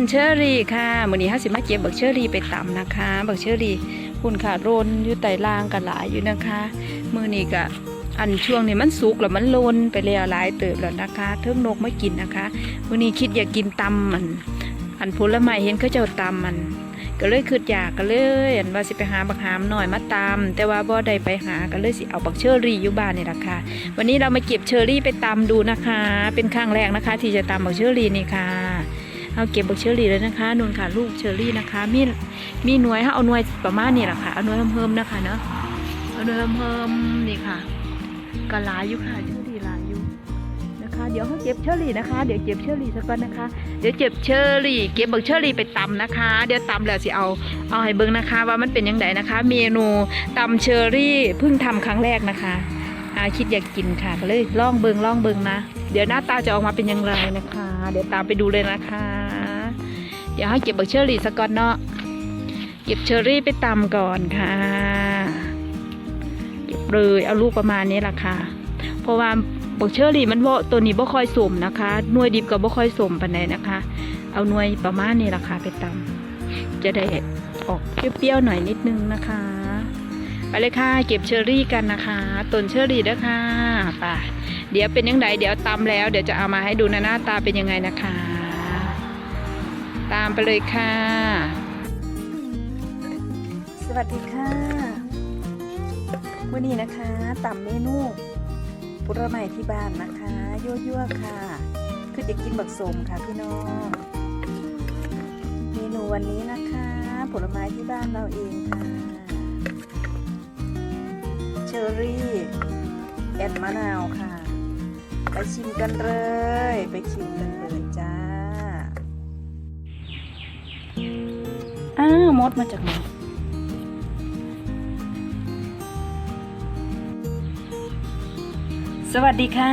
นเชอรี่ค่ะมื้อนี้เฮาสิมาเก็บบักเชอรี่ไปตำนะคะบักเชอรี่คุณค่ะโรนอยู่ใต้ล่างกันหลายอยู่นะคะมื้อนี้ก็อันช่วงนี้มันสุกแล้วมันโลนไปแล้วหลายเติบแล้วนะคะเทิงนกไมากินนะคะมื้อนี้คิดอยากกินตำมัน อันผลไม้เห็นเขาเจ้าตำมันก็เลยคิดอยากก็เลยอันว่าสิไปหาบักหามหน่อยมาตำแต่ว่าบ่ได้ไปหาก็เลยสิเอาบักเชอรี่อยู่บ้านนี่แหละค่ะวันนี้เรามาเก็บเชอรี่ไปตำดูนะคะ เป็นครั้งแรกนะคะ ที่จะตำบักเชอรี่นี่ค่ะ เอาเก็บบักเชอรี่เลยนะคะนุ่นค่ะลูกเชอรี่นะคะ มีมีหน่วยให้เอาหน่วยประมาณนี้แหละค่ะเอาหน่วยเพิ่มๆนะคะเนาะเอาหน่วยเพิ่มๆนี่ค่ะก็ลายอยู่ค่ะเชอรี่ลายอยู่นะคะ เดี๋ยวเขาเก็บเชอรี่นะคะ เดี๋ยวเก็บเชอรี่สักก่อนนะคะ เดี๋ยวเก็บเชอรี่เก็บบักเชอรี่ไปตำนะคะ เดี๋ยวตำแล้วสิเอาเอาให้เบิ่งนะคะ ว่ามันเป็นยังไงนะคะ เมนูตำเชอรี่เพิ่งทำครั้งแรกนะคะอาคิดอยากกินค่ะก็เลยล่องเบิงล่องเบิงนะ เดี๋ยวหน้าตาจะออกมาเป็นอยังไงนะคะ เดี๋ยวตามไปดูเลยนะคะ เดี๋ยวให้เก็บบักเชอรี่สักก่อนเนาะ เก็บเชอรี่ไปตำก่อนค่ะ เก็บเลยเอาลูกประมาณนี้แหละค่ะ เพราะว่าบักเชอรี่มันบ่ตัวนี้บ่ค่อยสมนะคะ หน่วยดิบก็บ่ค่อยสมปานใดนะคะ เอาหน่วยประมาณนี้แหละค่ะไปตำจะได้ออกเปรี้ยวๆหน่อยนิดนึงนะคะ ไปเลยค่ะ เก็บเชอรี่กันนะคะ ต้นเชอรี่ด้วยค่ะไป เดี๋ยวเป็นยังไงเดี๋ยวตำแล้ว เดี๋ยวจะเอามาให้ดูนะหน้าตาเป็นยังไงนะคะ ตามไปเลยค่ะ สวัสดีค่ะวันนี้นะคะตำเมนูผลไม้ที่บ้านนะคะยั่วๆค่ะ คือจะกินบักสมค่ะพี่น้องเมนูวันนี้นะคะ ผลไม้ที่บ้านเราเองค่ะเชอรี่แอนมะนาวค่ะ ชิมกันเลย ไปชิมกันเลยจ้า อ้าวมดมาจากไหนสวัสดีค่ะ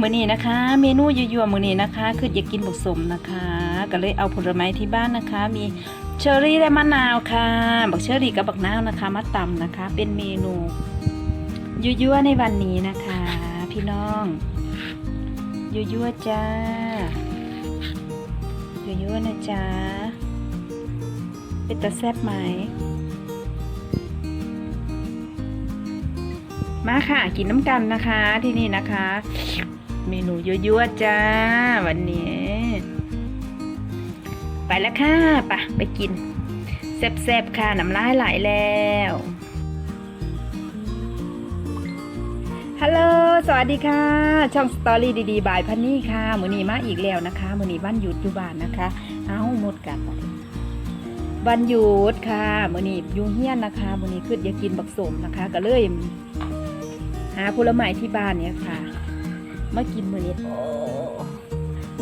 มื้อนี้นะคะ เมนูยั่วๆมื้อนี้นะคะ คืออยากกินบักสมนะคะ ก็เลยเอาผลไม้ที่บ้านนะคะ มีเชอรี่และมะนาวค่ะบักเชอรี่กับบักนาวนะคะมาตำนะคะ เป็นเมนูยั่วๆในวันนี้นะคะ พี่น้อง ยั่วๆจ้ายั่วๆนะจ๊ะเป็นตาแซ่บไหม มาค่ะ กินน้ำกันนะคะที่นี่นะคะ เมนูยั่วๆจ้า วันนี้ ไปแล้วค่ะ ไปะไปกินแซ่บๆค่ะน้ำลายไหลแล้ว ฮัลโหล สวัสดีค่ะ ช่องสตอรี่ดีๆบายพันนี่ค่ะมือนีมาอีกแล้วนะคะ มือนี้วันหยุดอยู่บ้านนะคะ เอ้าหมดกันวันหยุดค่ะมือนีอยุ่เฮียนนะคะมือนี้คืออยากกินบักสมนะคะ ก็เลยหาผลไม้ที่บ้านเนี่ยค่ะ มากินมือนี้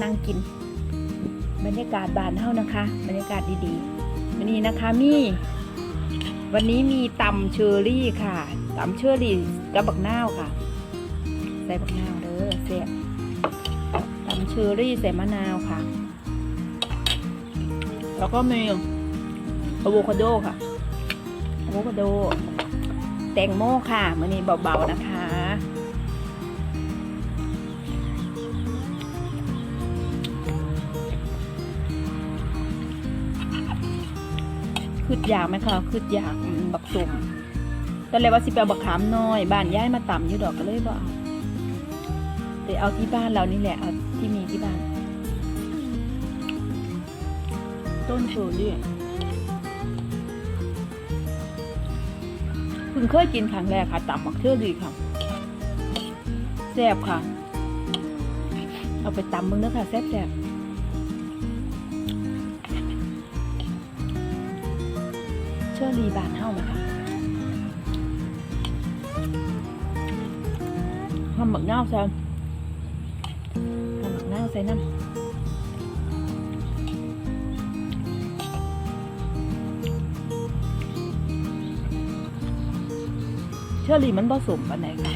นั่งกิน บรรยากาศบ้านเฮานะคะ บรรยากาศดีๆวันนี้นะคะมีวันนี้มีตำเชอรี่ค่ะตำเชอรี่กับบักนาวค่ะ ส่บักนาวเด้อเสียตำเชอรี่ใส่มะนาวค่ะ แล้วก็มีอะโวคาโดค่ะอะโวคาโด แตงโมค่ะมือนี้เบาๆนะคะคืดอยากไหมคะคืดอยากบักสุ่มตอนแรกว่าสิไปเอาบักขามน้อย บ้านย้ายมาต่ำอยู่ดอกก็เลยบ่เอา แต่เอาที่บ้านเรานี่แหละเอาที่มีที่บ้าน ต้นเชอรี่เพิ่งเคยกินครั้งแรกค่ะตำมักเชื่อดีค่ะแซ่บค่ะ เอาไปตำมึงนื้อค่ะแซ่บแซ่บเชื่อรีบานเฮ้าไหมคะทำหมักเน่าวใส่ ส่น้ำเชอรี่มันผสมปันไหนค่ะ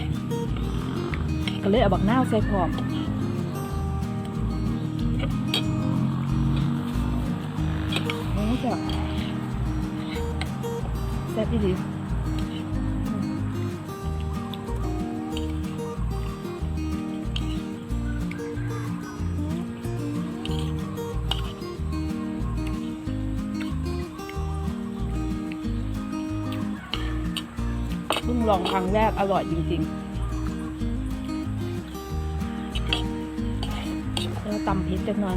ก็เลยเอาบักเน่าวใส่พร้อมโอ้แซ่บแซ่บดี องครั้งแรกอร่อยจริงๆเราตำพริกจักหน่อย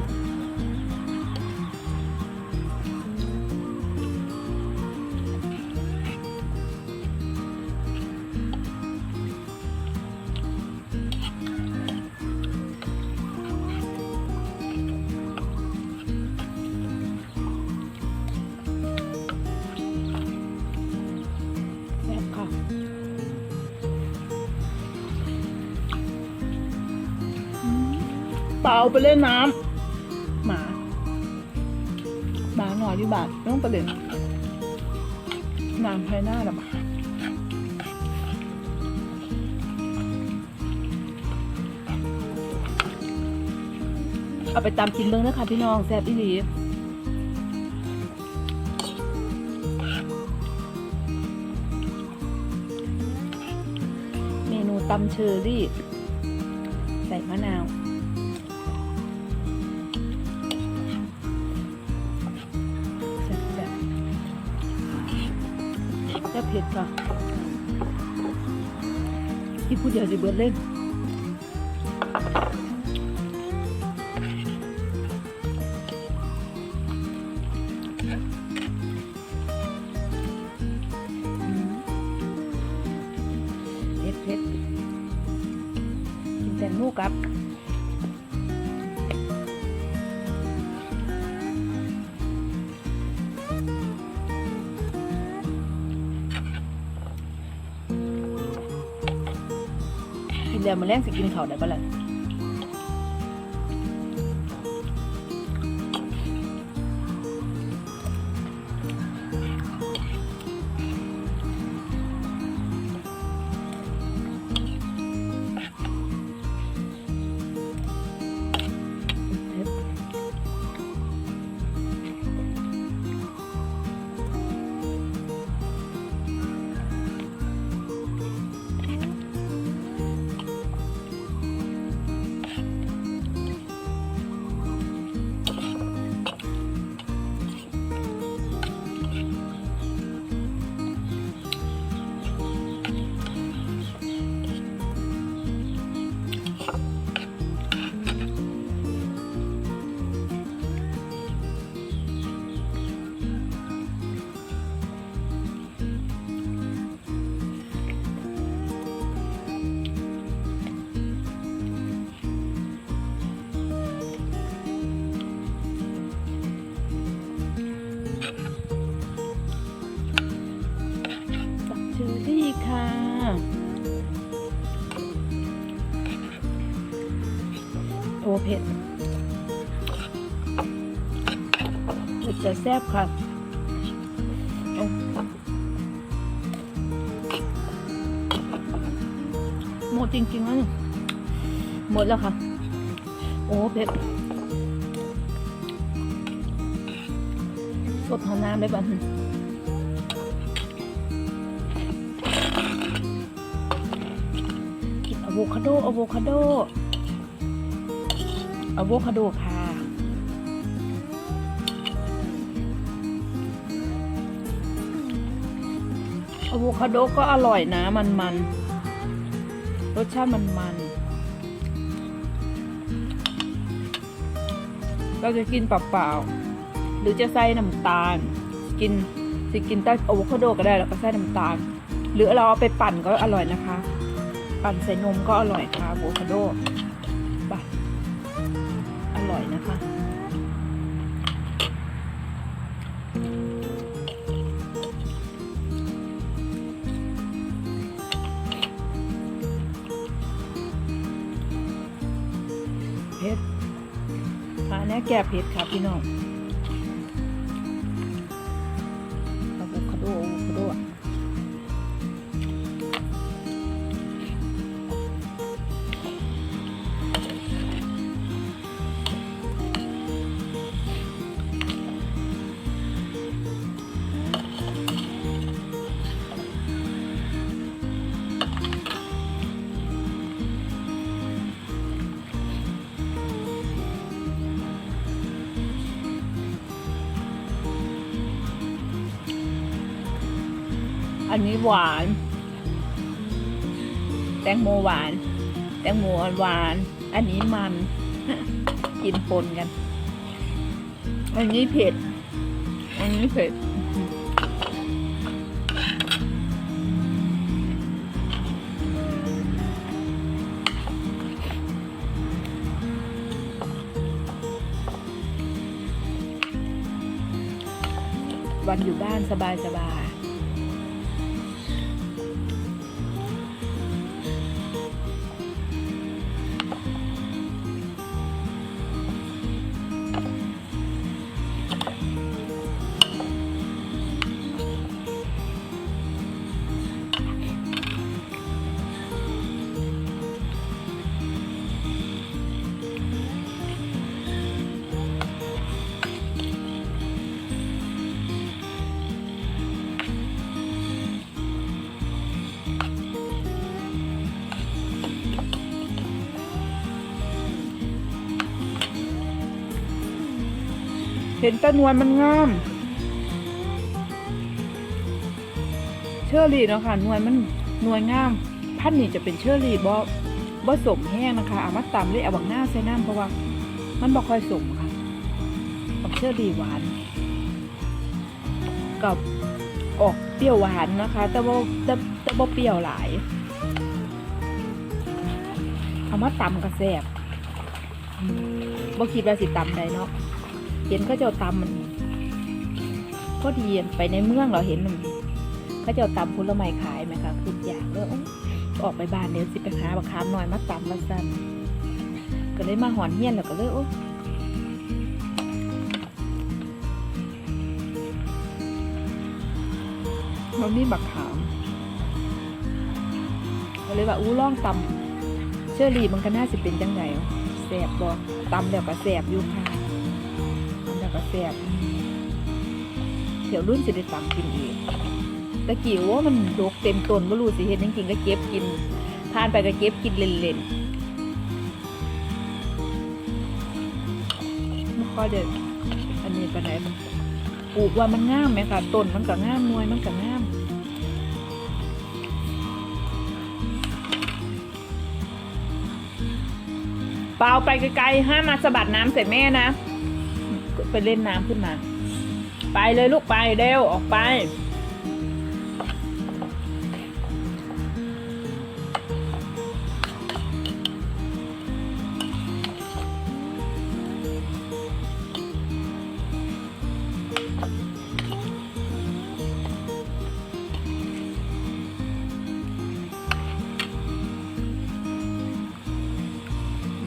ไปเล่นน้ำหมา หมาหน่อยอยู่บาทต้องไปเล่นน้ำภายหน้าละหมาเอาไปตามกินเบิ้งนะคะพี่น้องแซ่บอีหลีเมนูตำเชอรี่ ใส่มะนาว แค่เผ็ดค่ะที่พูดเดียวจะเบิดเล่น แล้วมาแรงสิกินเขาได้ปะล่ะ ซ่บค่ะหมดจริงๆแล้วนี่หมดแล้วค่ะ โอ้เผ็ดสดหอมน้ำได้บ้างอะโวคาโดอะโวคาโดอะโวคาโดค่ะ อะโวคาโดก็อร่อยนะมันมันๆรสชาติมันมันๆเราจะกินเปล่าๆหรือจะใส่น้ำตาล กินสิกินใต้อะโวคาโดก็ได้แล้วก็ใส่น้ำตาล หรือเราเอาไปปั่นก็อร่อยนะคะ ปั่นใส่นมก็อร่อยค่ะอะโวคาโดบัอร่อยนะคะ แก่เผ็ดค่ะพี่น้อง อันนี้หวาน แตงโมหวาน แตงโมหวาน อันนี้มันกินปนกัน อันนี้เผ็ด อันนี้เผ็ดวันอยู่บ้านสบายสบาย ห็นตะนวลมันงาม เชอรี่เนาะค่ะนวยมันนวยงาม พันนี่จะเป็นเชอรี่บ่บ่สมแห้งนะคะเอามาตำเลยเอาบักหน้าใส่น้ำเพราะว่ามันบ่ค่อยสมค่ะบักเชอรี่หวาน กับออกเปรี้ยวหวานนะคะ แต่ว่าแต่แต่บ่เปรี้ยวหลาย เอามาตำกระแซบบ่คิดว่าสิตำได้เนาะ เห็นเขาเจ้าตำมันก็ดีไปในเมืองเราเห็นมันเขาเจ้าตำผลไม้ขายไหมคะคืออยากเลยโอ๊ยออกไปบ้านเดี๋ยวสิไปหาบักขามหน่อยมาตำมาสั่นก็เลยมาหอนเฮียนแล้วก็เลยโอ๊ยมันมีบักขามก็เลยว่าอู้ล่องตำเชอรี่มันก็น่าจะเป็นจังไงแสบบ่ตำแล้วก็แสบอยู่ค่ะ แล้วก็แซ่บเดี๋ยวรุ่นสิได้ตำกินอีกตะกี้ว่ามันดกเต็มต้นบ่รู้สิเฮ็ดจริงๆก็เก็บกินผ่านไปก็เก็บกินเล่นๆไม่ค่อยเด็ดอันนี้ปานไหนมันปลูกว่ามันงามไหมคะต้นมันก็งามหน่วยมันก็งามเปล่าไปไกลๆห้ามมาสะบัดน้ำใส่แม่นะ ไปเล่นน้ำขึ้นมา ไปเลยลูกไปเร็วออกไป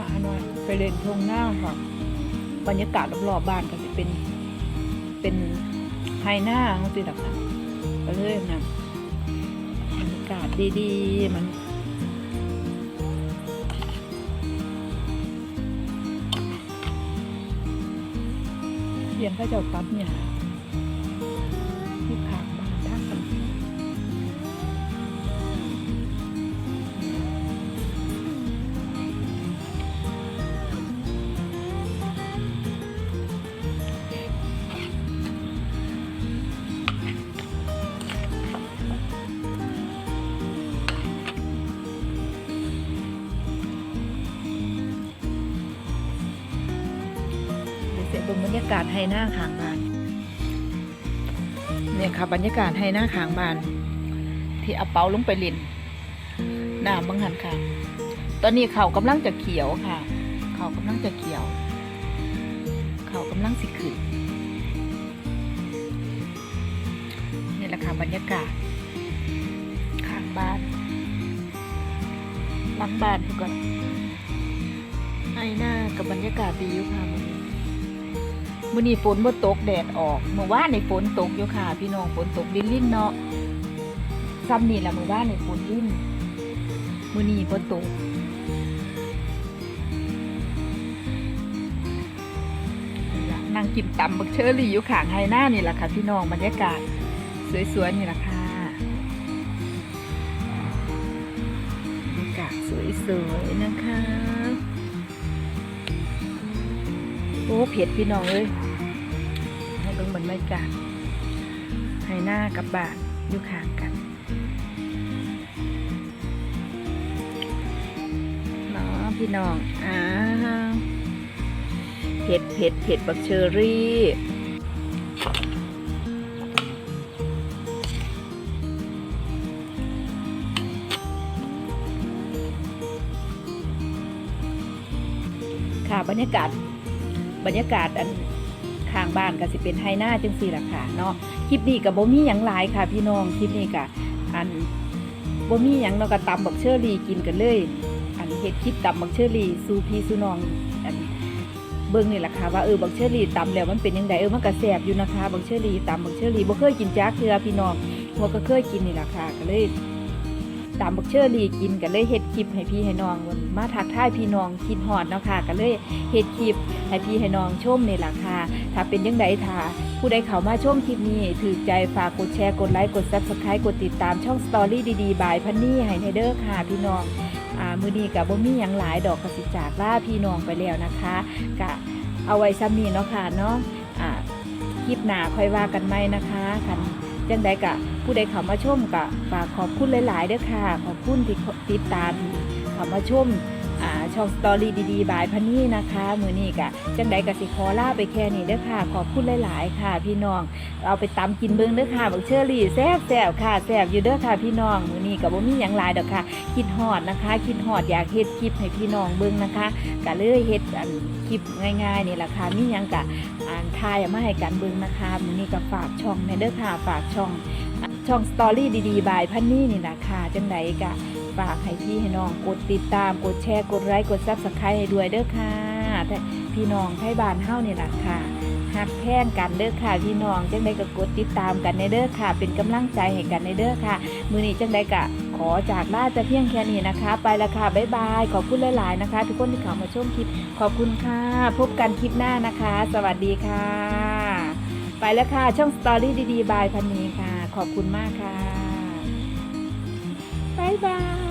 มาหน่อยไปเล่นทงหน้าค่ะ บรรยากาศรอบๆบ้านก็จะเป็น เป็นไฮหน้าสิลักค่ะก็เลยนะบรรยากาศดีๆ มันเสียงก็จะตัดเนี่ย ร็จตรงบรรยากาศไฮหน้าขางบานเนี่ยค่ะบรรยากาศไฮหน้าขางบาน ที่เอาเปาลงไปลินน้ำบังหันค่ะ ตอนนี้เขากำลังจะเขียวค่ะ เขากำลังจะเขียว เขากำลังสิขึ้นนี่แหละค่ะบรรยากาศข้างบ้านหลังบ้านทุกคนไอหน้ากับบรรยากาศดีอยู่ค่ะ มื้อนี้ฝนบ่ตกแดดออกเมื่อวานในฝนตกอยู่ค่ะ พี่น้องฝนตกลิ้นๆเนาะซ้ำนี่แหละเมื่อวานในฝนลิ้นมื้อนี้บ่ตกนั่งกินตำบักเชอรี่อยู่ข้างไฮหน้านี่แหละค่ะ พี่น้องบรรยากาศสวยๆนี่แหละค่ะบรรยากาศสวยๆนะคะ อ้เผ็ดพี่น้องเอ้ยให้เบิ่งบรรยากาศให้หน้ากับบานอยู่ข้างกันเนาะพี่น้องอ้าเผ็ดเผ็ดเผ็ดบักเชอรี่ค่ะบรรยากาศ บรรยากาศอันข้างบ้านก็สิเป็นไฮหน้าจังสี่ล่ะค่ะเนาะคลิปนี้กับบ่มีหยังหลายค่ะ พี่น้องคลิปนี้ก็อันบ่มีหยังเนาะก็ตำบักเชอรี่กินกันเลย อันเฮ็ดคลิปตำบักเชอรี่สู่พี่สู่น้องอันเบิ่งนี่แหละค่ะว่าเออบักเชอรี่ตำแล้วมันเป็นยังไงเออมันก็แซ่บอยู่นะคะบักเชอรี่ตำบักเชอรี่บ่เคยกินจักเทือพี่น้องหัวก็เคยกินนี่แหละค่ะก็เลย ตามบักเชอรี่กินกันเลยเฮ็ดคลิปให้พี่ให้น้องมาทักทายพี่น้องคิดฮอดเนาะค่ะก็เลยเฮ็ดคลิปให้พี่ให้น้องชมนี่ล่ะค่ะถ้าเป็นยังไงถ้าผู้ใดเข้ามาชมคลิปนี้ถือใจฝากกดแชร์กดไลค์กด Subscribe กดติดตามช่องสตอรี่ดีๆบายพันนี่ให้ในเด้อค่ะพี่น้องอ่ามือนี้ก็บ่มีหยังหลายดอกกสิจากล่าพี่น้องไปแล้วนะคะก็เอาไว้ซ้ำนี้เนาะค่ะเนาะอ่าคลิปหน้าค่อยว่ากันใหมนะคะคัน จังใดกะ ผู้ใดเข้ามาชมกะฝากขอบคุณหลาย ๆเด้อค่ะ ขอบคุณที่ติดตามเข้ามาชม ช่องสตอรี่ดีๆ บายพันนี่นะคะ มือนี้กะจังใดกะสิขอลาไปแค่นี้เด้อค่ะ ขอบคุณหลายๆ ค่ะ พี่น้อง เอาไปตำกินเบิ้งเด้อค่ะบักเชอรี่แซ่บแซ่บค่ะแซ่บอยู่เด้อค่ะ พี่น้อง มือนี้กับบ่มีหยังหลายดอกค่ะ คิดฮอดนะคะ คิดฮอดอยากเฮ็ดคลิปให้พี่น้องเบิ้งนะคะกะเลยเฮ็ดอันคลิปง่ายๆนี่แหละค่ะมีหยังกะอ่านทายมาให้กันเบิ้งนะคะ มือนี้ก็ฝากช่องในเด้อค่ะ ฝากช่องช่องสตอรี่ดีๆ บายพันนี่นี่นะคะจังไดกะ ฝากให้พี่ให้น้องกดติดตามกดแชร์กดไลค์กดซับสไครต์ให้ด้วยเด้อค่ะแต่พี่น้องไทยบ้านเฮาเนี่แหละค่ะหักแท่งกันเด้อค่ะพี่น้องจังไดก็กดติดตามกันในเด้อค่ะ เป็นกำลังใจให้กันในเด้อค่ะ มือนี้จังได้กะขอจากลาจะเพียงแค่นี้นะคะ ไปละค่ะบ๊ายบายขอบคุณหลาย ๆนะคะ ทุกคนที่เข้ามาชมคลิปขอบคุณค่ะ พบกันคลิปหน้านะคะ สวัสดีค่ะ ไปแล้วค่ะช่องสตอรี่ดีๆบายพันนี้ค่ะ ขอบคุณมากค่ะบ๊ายบาย